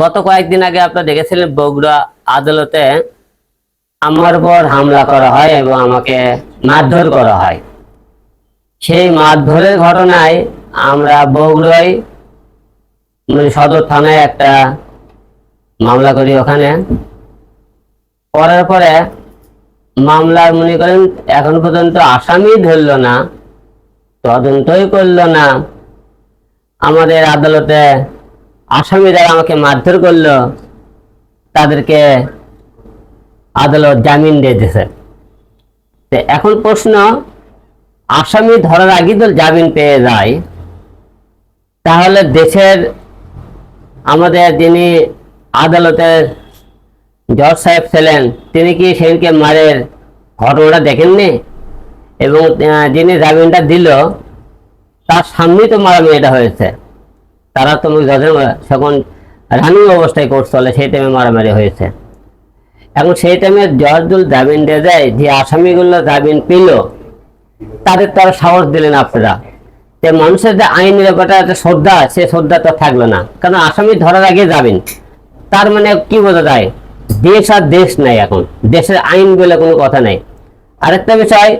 গত কয়েকদিন আগে আপনারা দেখেছিলেন বগুড়া আদালতে আমার উপর হামলা করা হয় এবং আমাকে মারধর করা হয়। সেই মারধরের ঘটনায় আমরা বগুড়ায় মানে সদর থানায় একটা মামলা করি ওখানে। করার পরে মামলার মনে করেন, এখন পর্যন্ত আসামি ধরলো না, তদন্তই করল না। আমাদের আদালতে আসামি যারা আমাকে মারধর করল, তাদেরকে আদালত জামিন দিয়ে দিয়েছে। তো এখন প্রশ্ন, আসামি ধরার আগে তো জামিন পেয়ে যায়, তাহলে দেশের আমাদের যিনি আদালতের জজ সাহেব ছিলেন, তিনি কি সেদিনকে মারের ঘটনাটা দেখেননি? এবং যিনি জামিনটা দিল, তার সামনেই তো মারামারিটা হয়েছে। তারা তো যাদের তখন রানিং অবস্থায় কোর্ট চলে, সেই টাইমে মারামারি হয়েছে। এখন সেই টাইমে জজদুল জামিন দিয়ে দেয়, যে আসামিগুলো জামিন পেল, তাদের তো আর সাহস দিলেন আপনারা। যে মানুষের যে আইনের ব্যাপারটা একটা শ্রদ্ধা, সে শ্রদ্ধা তো থাকল না। কারণ আসামি ধরার আগে যাবেন তার মানে কি বোঝা যায়? দেশ আর দেশ নাই এখন। দেশের আইন বলে কোনো কথা নাই। আরেকটা বিষয়